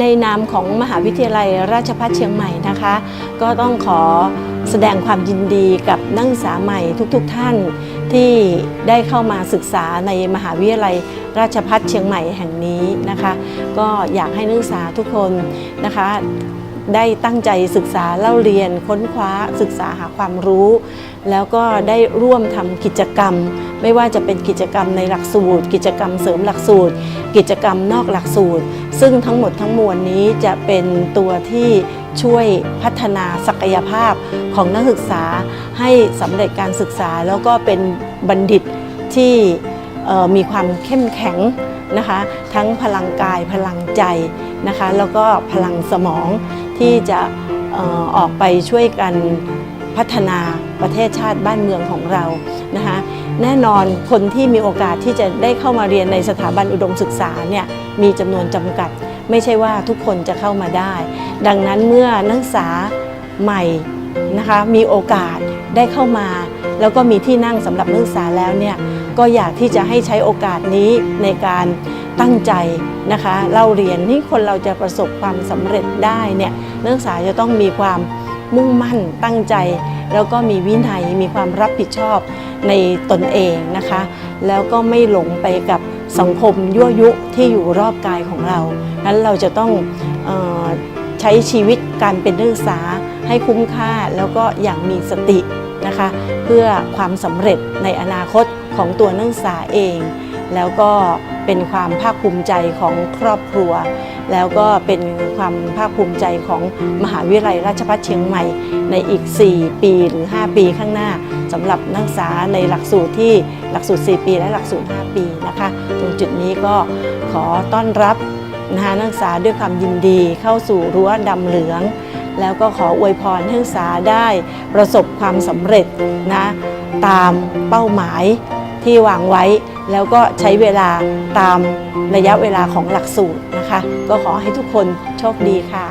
ในามของมหาวิทยาลัยราชภัฏเชียงใหม่นะคะ ก็ต้องขอแสดงความยินดีกับนักศึกษาใหม่ทุกๆทท่านที่ได้เข้ามาศึกษาในมหาวิทยาลัยราชภัฏเชียงใหม่แห่งนี้นะคะ ก็อยากให้นักศึกษาทุกคนนะคะ ได้ตั้งใจศึกษาเล่าเรียนค้นคว้าศึกษาหาความรู้ แล้วก็ได้ร่วมทำกิจกรรม ไม่ว่าจะเป็นกิจกรรมในหลักสูตร กิจกรรมเสริมหลักสูตร กิจกรรมนอกหลักสูตร ซึ่งทั้งหมดทั้งมวลนี้จะเป็นตัวที่ช่วยพัฒนาศักยภาพของนักศึกษาให้สำเร็จการศึกษาแล้วก็เป็นบัณฑิตที่มีความเข้มแข็งนะคะ ทั้งพลังกายพลังใจนะคะ แล้วก็พลังสมอง ที่จะออกไปช่วยกันพัฒนาประเทศชาติบ้านเมืองของเรานะคะแน่นอนคนที่มีโอกาสที่จะได้เข้ามาเรียนในสถาบันอุดมศึกษาเนี่ยมีจำนวนจำกัด ไม่ใช่ว่าทุกคนจะเข้ามาได้ ดังนั้นเมื่อนักศึกษาใหม่นะคะมีโอกาสได้เข้ามา แล้วก็มีที่นั่งสำหรับนักศึกษาแล้วเนี่ยก็อยากที่จะให้ใช้โอกาสนี้ในการ ตั้งใจนะคะเล่าเรียนนี่คนเราจะประสบความสำเร็จได้เนี่ยนักศึกษาจะต้องมีความมุ่งมั่นตั้งใจ แล้วก็มีวินัยมีความรับผิดชอบในตนเองนะคะ แล้วก็ไม่หลงไปกับสังคมยั่วยุที่อยู่รอบกายของเรานั้นเราจะต้องออใช้ชีวิตการเป็นนักศึกษาให้คุ้มค่าแล้วก็อย่างมีสตินะคะ เพื่อความสำเร็จในอนาคตของตัวนักศึกษาเอง แล้วก็เป็นความภาคภูมิใจของครอบครัว แล้วก็เป็นความภาคภูมิใจของมหาวิทยาลัยราชภัฏเชียงใหม่ ในอีก 4 ปีหรือ 5 ปีข้างหน้าสำหรับนักศึกษาในหลักสูตรที่หลักสูตร 4 ปีและหลักสูตร 5 ปีนะคะ ตรงจุดนี้ก็ขอต้อนรับนะคะนักศึกษาด้วยความยินดีเข้าสู่รั้วดำเหลือง แล้วก็ขออวยพรนักศึกษาได้ประสบความสำเร็จนะตามเป้าหมาย ที่วางไว้ แล้วก็ใช้เวลาตามระยะเวลาของหลักสูตรนะคะ ก็ขอให้ทุกคนโชคดีค่ะ